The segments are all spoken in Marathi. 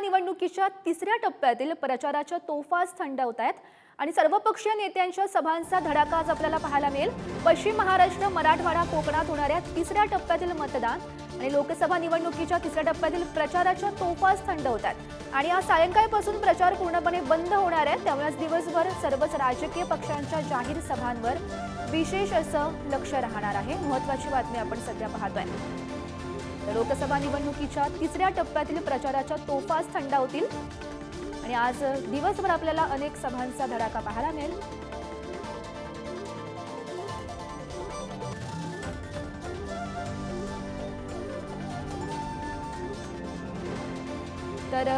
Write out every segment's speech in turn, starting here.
निवडणुकीच्या तिसऱ्या टप्प्यातील प्रचाराच्या तोफाच थंडवत आहेत आणि सर्वपक्षीय नेत्यांच्या सभांचा धडाका आज आपल्याला पाहायला मिळेल. पश्चिम महाराष्ट्र मराठवाडा कोकणात होणाऱ्या तिसऱ्या टप्प्यातील मतदान आणि लोकसभा निवडणुकीच्या तिसऱ्या टप्प्यातील प्रचाराच्या तोफाच थंड होत आहेत आणि आज सायंकाळपासून प्रचार पूर्णपणे बंद होणार आहे. त्यामुळे आज दिवसभर सर्वच राजकीय पक्षांच्या जाहीर सभांवर विशेष असं लक्ष राहणार आहे. महत्वाची बातमी आपण सध्या पाहतोय. लोकसभा निवडणुकीच्या तिसऱ्या टप्प्यातील प्रचाराच्या तोफाच थंडा होतील. आणि आज दिवसभर आपल्याला अनेक सभांचा धडाका पाहायला मिळेल. तर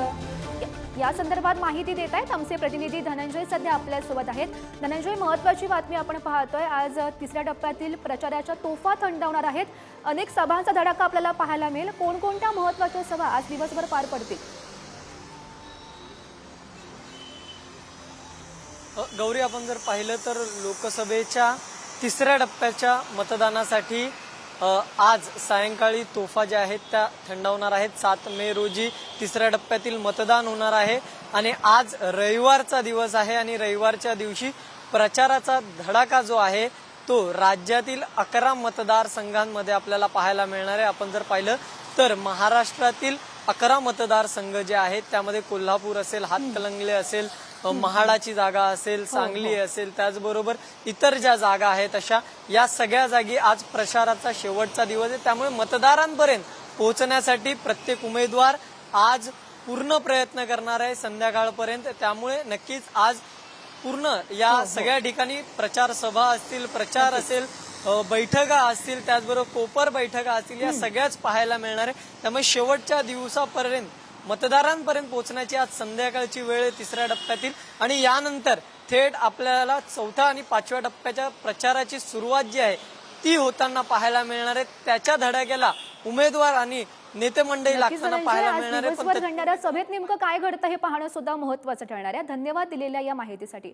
या- संदर्भात माहिती देत आहेत. आमचे प्रतिनिधी धनंजय सध्या आपल्यासोबत आहेत. धनंजय महत्वाची बातमी आपण पाहतोय. आज तिसऱ्या टप्प्यातील प्रचाराच्या तोफा थंडावणार आहेत. अनेक सभांचा धडाका आपल्याला पाहायला मिळेल. कोणकोणत्या महत्त्वाच्या सभा आज दिवसभर पार पडतील? गौरी आपण जर पाहिलं तर लोकसभेच्या तिसऱ्या टप्प्याच्या मतदानासाठी आज सायंकाळी तोफा ज्या आहेत त्या थंडावणार आहेत. सात मे रोजी तिसऱ्या टप्प्यातील मतदान होणार आहे आणि आज रविवारचा दिवस आहे आणि रविवारच्या दिवशी प्रचाराचा धडाका जो आहे तो राज्यातील अकरा मतदारसंघांमध्ये आपल्याला पाहायला मिळणार आहे. आपण जर पाहिलं तर महाराष्ट्रातील अकरा मतदारसंघ जे आहेत त्यामध्ये कोल्हापूर असेल हातकलंगले असेल महाडाची जागा असेल सांगली असेल त्याचबरोबर इतर ज्या जागा आहेत अशा या सगळ्या जागी आज प्रचाराचा शेवटचा दिवस आहे. त्यामुळे मतदारांपर्यंत पोहोचण्यासाठी प्रत्येक उमेदवार आज पूर्ण प्रयत्न करणार आहे संध्याकाळपर्यंत. त्यामुळे नक्कीच आज पूर्ण या सगळ्या ठिकाणी प्रचार सभा असतील प्रचार असेल बैठका असतील त्याचबरोबर कोपर बैठका असतील या सगळ्याच पाहायला मिळणार आहे. त्यामुळे शेवटच्या दिवसापर्यंत मतदारांपर्यंत पोहोचण्याची आज संध्याकाळची वेळ तिसऱ्या टप्प्यातील. आणि यानंतर थेट आपल्याला चौथ्या आणि पाचव्या टप्प्याच्या प्रचाराची सुरुवात जी आहे ती होताना पाहायला मिळणार आहे. त्याच्या धडाक्याला उमेदवार आणि नेते मंडळी लागताना पाहायला मिळणार आहे. घडणाऱ्या सभेत नेमकं काय घडतं हे पाहणं सुद्धा महत्वाचं ठरणार आहे. धन्यवाद दिलेल्या या माहितीसाठी.